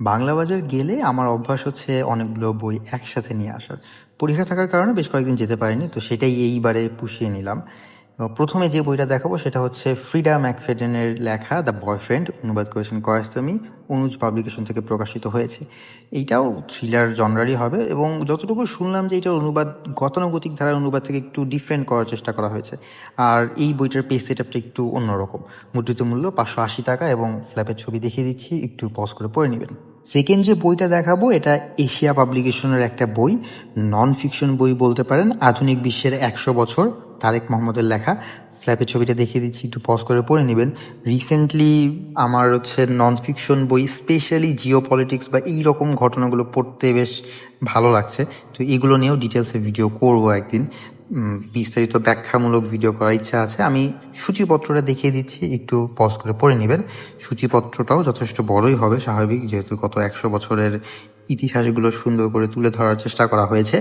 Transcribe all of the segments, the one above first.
বাংলা বাজার গেলে আমার অভ্যাস হচ্ছে অনেকগুলো বই একসাথে নিয়ে আসার। পরীক্ষা থাকার কারণে বেশ কয়েকদিন যেতে পারিনি, তো সেটাই এইবারে পুষিয়ে নিলাম। প্রথমে যে বইটা দেখাবো সেটা হচ্ছে ফ্রিডা ম্যাকফেডেনের লেখা দ্য বয়ফ্রেন্ড, অনুবাদ করেছেন কয়াস্তমি, অনুজ পাবলিকেশন থেকে প্রকাশিত হয়েছে। এইটাও থ্রিলার জনরারই হবে এবং যতটুকু শুনলাম যে এটার অনুবাদ গতানুগতিক ধারার অনুবাদ থেকে একটু ডিফারেন্ট করার চেষ্টা করা হয়েছে। আর এই বইটার পেজ সেটআপটা একটু অন্যরকম। মুদ্রিত মূল্য পাঁচশো আশি টাকা এবং ফ্ল্যাপের ছবি দেখিয়ে দিচ্ছি, একটু পজ করে পড়ে নেবেন। সেকেন্ড যে বইটা দেখাবো, এটা এশিয়া পাবলিকেশনের একটা বই নন ফিকশন বই বলতে পারেন। আধুনিক বিশ্বের একশো বছর, তারেক মোহাম্মদের লেখা। ফ্ল্যাপের ছবিটা দেখিয়ে দিচ্ছি, একটু পজ করে পড়ে নেবেন। রিসেন্টলি আমার হচ্ছে নন ফিকশন বই স্পেশালি জিও পলিটিক্স বা এই রকম ঘটনাগুলো পড়তে বেশ ভালো লাগছে। তো এগুলো নিয়েও ডিটেলসে ভিডিও করব একদিন। বিস্তারিত ব্যাখ্যামূলক ভিডিও করার ইচ্ছা আছে। আমি সূচিপত্রটা দেখিয়ে দিচ্ছি, একটু পজ করে পড়ে নেবেন। সূচিপত্রটাও যথেষ্ট বড়ই হবে, স্বাভাবিক, যেহেতু গত একশো বছরের ইতিহাসগুলো সুন্দর করে তুলে ধরার চেষ্টা করা হয়েছে।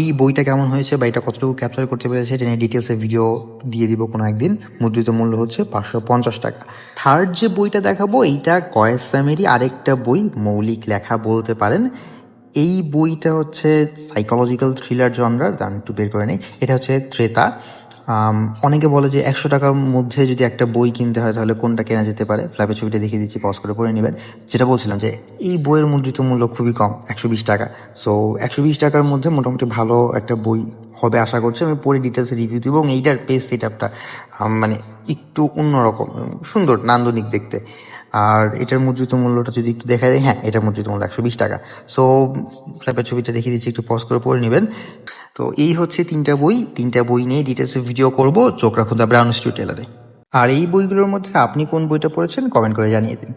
এই বইটা কেমন হয়েছে বা এটা কতটুকু ক্যাপচার করতে পেরেছে এটা নিয়ে ডিটেলসে ভিডিও দিয়ে দিব কোনো একদিন। মুদ্রিত মূল্য হচ্ছে পাঁচশো পঞ্চাশ টাকা। থার্ড যে বইটা দেখাবো, এইটা কয়েসামেরই আরেকটা বই, মৌলিক লেখা বলতে পারেন। এই বইটা হচ্ছে সাইকোলজিক্যাল থ্রিলার জনরার আমি একটু বের করে নিই। এটা হচ্ছে ত্রেতা। অনেকে বলে যে একশো টাকার মধ্যে যদি একটা বই কিনতে হয় তাহলে কোনটা কেনা যেতে পারে? ফ্ল্যাপের ছবিটা দেখিয়ে দিচ্ছি পজ করে পড়ে নেবেন। যেটা বলছিলাম যে এই বইয়ের মুদ্রিত মূল্য খুবই কম, একশো বিশ টাকা। সো একশো বিশ টাকার মধ্যে মোটামুটি ভালো একটা বই হবে আশা করছি। আমি পরে ডিটেলসে রিভিউ দিব এবং এইটার পেজ সেট আপটা মানে একটু অন্যরকম, সুন্দর, নান্দনিক দেখতে। আর এটার মুদ্রিত মূল্যটা যদি একটু দেখা যায় হ্যাঁ এটার মুদ্রিত মূল্য একশো বিশ টাকা। সো ফ্ল্যাপের ছবিটা দেখিয়ে দিচ্ছি, একটু পজ করে পড়ে নেবেন। তো এই হচ্ছে তিনটা বই। তিনটা বই নিয়ে ডিটেলসে ভিডিও করব। চোখ রাখুন দ্য ব্রাউন স্ট্রিট টেলারে আর এই বইগুলোর মধ্যে আপনি কোন বইটা পড়েছেন কমেন্ট করে জানিয়ে দিন।